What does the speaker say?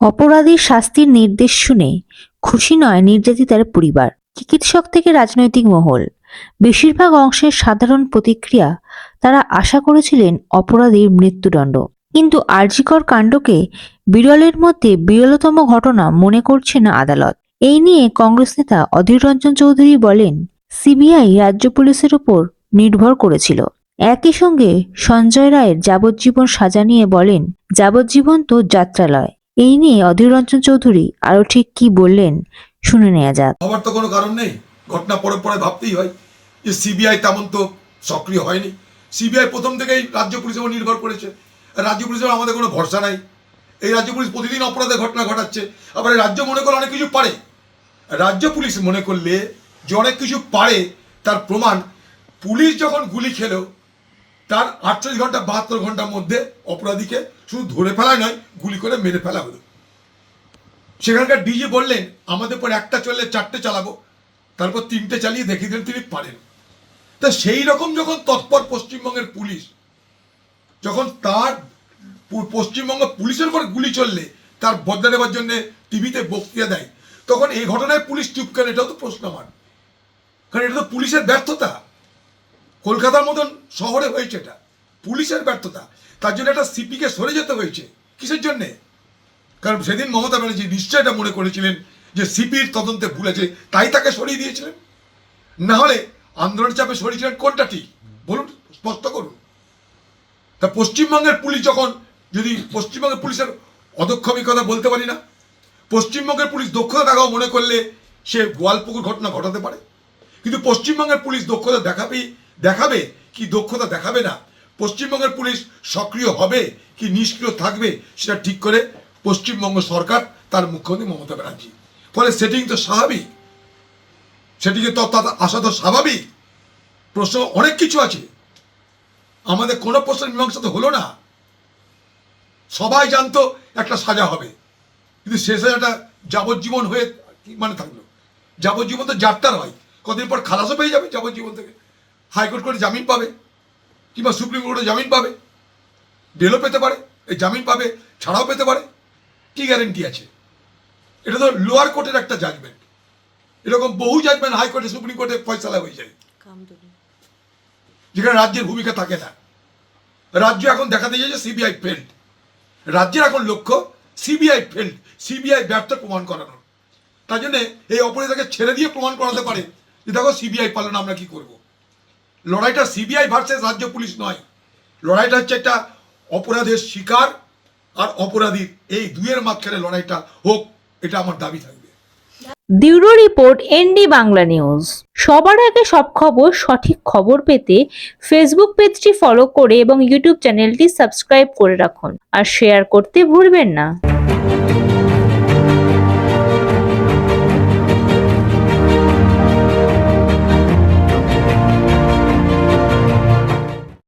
অপরাধীর শাস্তির নির্দেশ শুনে খুশি নয় নির্যাতিতার পরিবার। চিকিৎসক থেকে রাজনৈতিক মহল। বেশিরভাগ অংশের সাধারণ প্রতিক্রিয়া তারা আশা করেছিলেন অপরাধীর মৃত্যুদণ্ড। কিন্তু আরজিকর কাণ্ডকে বিরলের মধ্যে বিরলতম ঘটনা মনে করছে না আদালত। এই নিয়ে কংগ্রেস নেতা অধীর রঞ্জন চৌধুরী বলেন, সিবিআই রাজ্য পুলিশের উপর নির্ভর করেছিল। একই সঙ্গে সঞ্জয় রায়ের যাবজ্জীবন সাজা নিয়ে বলেন, যাবজ্জীবন তো যাত্রালয়। এই নিয়ে অধীর রঞ্জন চৌধুরী আরও ঠিক কি বললেন শুনে নেওয়া যাক। হবার তো কোনো কারণ নেই। ঘটনা পরে পরে ভাবতেই হয় যে সিবিআই তেমন তো সক্রিয় হয়নি। সিবিআই প্রথম থেকেই রাজ্য পুলিশের উপর নির্ভর করেছে। রাজ্য পুলিশের আমাদের কোনো ভরসা নাই। এই রাজ্য পুলিশ প্রতিদিন অপরাধের ঘটনা ঘটাচ্ছে। আবার রাজ্য মনে করলে অনেক কিছু পারে। রাজ্য পুলিশ মনে করলে যে অনেক কিছু পারে, তার প্রমাণ পুলিশ যখন গুলি খেলো তার আটচল্লিশ ঘণ্টা, বাহাত্তর ঘণ্টার মধ্যে অপরাধীকে শুধু ধরে ফেলায় নয়, গুলি করে মেরে ফেলা হলো। সেখানকার ডিজি বললেন, আমাদের পর একটা চললে চারটে চালাবো, তারপর তিনটে চালিয়ে দেখিয়ে দিলেন তিনি পারেন। তা সেই রকম যখন তৎপর পশ্চিমবঙ্গের পুলিশ, যখন তার পশ্চিমবঙ্গ পুলিশের উপর গুলি চললে, তার বদলা নেবার জন্য টিভিতে বক্তৃতা দেয়, তখন এই ঘটনায় পুলিশ চুপ কেন? এটাও তো প্রশ্ন আমার কারণ এটা তো পুলিশের ব্যর্থতা। কলকাতার মতন শহরে হয়েছে এটা। পুলিশের ব্যর্থতা। তার জন্য একটা সিপিকে সরে যেতে হয়েছে। কিসের জন্যে? কারণ সেদিন মমতা ব্যানার্জি নিশ্চয় এটা মনে করেছিলেন যে সিপির তদন্তে ভুল আছে, তাই তাকে সরিয়ে দিয়েছিলেন। না হলে আন্দোলন চাপে সরিয়েছিলেন কোনটা ঠিক? বলুন, স্পষ্ট করুন। তা পশ্চিমবঙ্গের পুলিশ যখন, যদি পশ্চিমবঙ্গের পুলিশের অদক্ষ আমি কথা বলতে পারি না, পশ্চিমবঙ্গের পুলিশ দক্ষতা দেখাও মনে করলে সে গোয়ালপুকুর ঘটনা ঘটাতে পারে। কিন্তু পশ্চিমবঙ্গের পুলিশ দক্ষতা দেখাবেই দেখাবে কি দক্ষতা দেখাবে না? পশ্চিমবঙ্গের পুলিশ সক্রিয় হবে কি নিষ্ক্রিয় থাকবে সেটা ঠিক করে পশ্চিমবঙ্গ সরকার তার মুখ্যমন্ত্রী মমতা ব্যানার্জি। ফলে সেটিং তো স্বাভাবিক। সেটিকে তো তা আসা তো স্বাভাবিক। প্রশ্ন অনেক কিছু আছে। আমাদের কোনো প্রশ্নের মীমাংসা তো হলো না। সবাই জানতো একটা সাজা হবে। কিন্তু সে সাজাটা যাবজ্জীবন হয়ে মানে থাকল। যাবজ্জীবন তো যাত্রার হয়। কদিন পর খালাসও পেয়ে যাবে যাবজ্জীবন থেকে। হাইকোর্ট করে জামিন পাবে, কিংবা সুপ্রিম কোর্টে জামিন পাবে বেলও পেতে পারে, এই জামিন পাবে, ছাড়াও পেতে পারে, কি গ্যারেন্টি আছে? এটা তো লোয়ার কোর্টের একটা জাজমেন্ট এরকম বহু জাজমেন্ট হাইকোর্টে সুপ্রিম কোর্টে ফয়সালা হয়ে যায়। যেখানে রাজ্যের ভূমিকা থাকে না। রাজ্য এখন দেখাতে চাইছে সিবিআই ফেল্ড রাজ্যের এখন লক্ষ্য সিবিআই ফেল্ড সিবিআই ব্যর্থ প্রমাণ করানো তার জন্য এই অপরাধীকে ছেড়ে দিয়ে প্রমাণ করাতে পারে যে দেখো সিবিআই পারল না আমরা কি করব? লড়াইটা সিবিআই ভার্সেস রাজ্য পুলিশ নয়। লড়াইটা হচ্ছে একটা অপরাধের শিকার আর অপরাধীর। এই দুইয়ের মাঝখানে লড়াইটা হোক, এটা আমার দাবি থাকবে। Bureau report ND Bangla news. সবার আগে সব খবর, সঠিক খবর পেতে ফেসবুক পেজটি ফলো করে এবং ইউটিউব চ্যানেলটি সাবস্ক্রাইব করে রাখুন। আর শেয়ার করতে ভুলবেন না।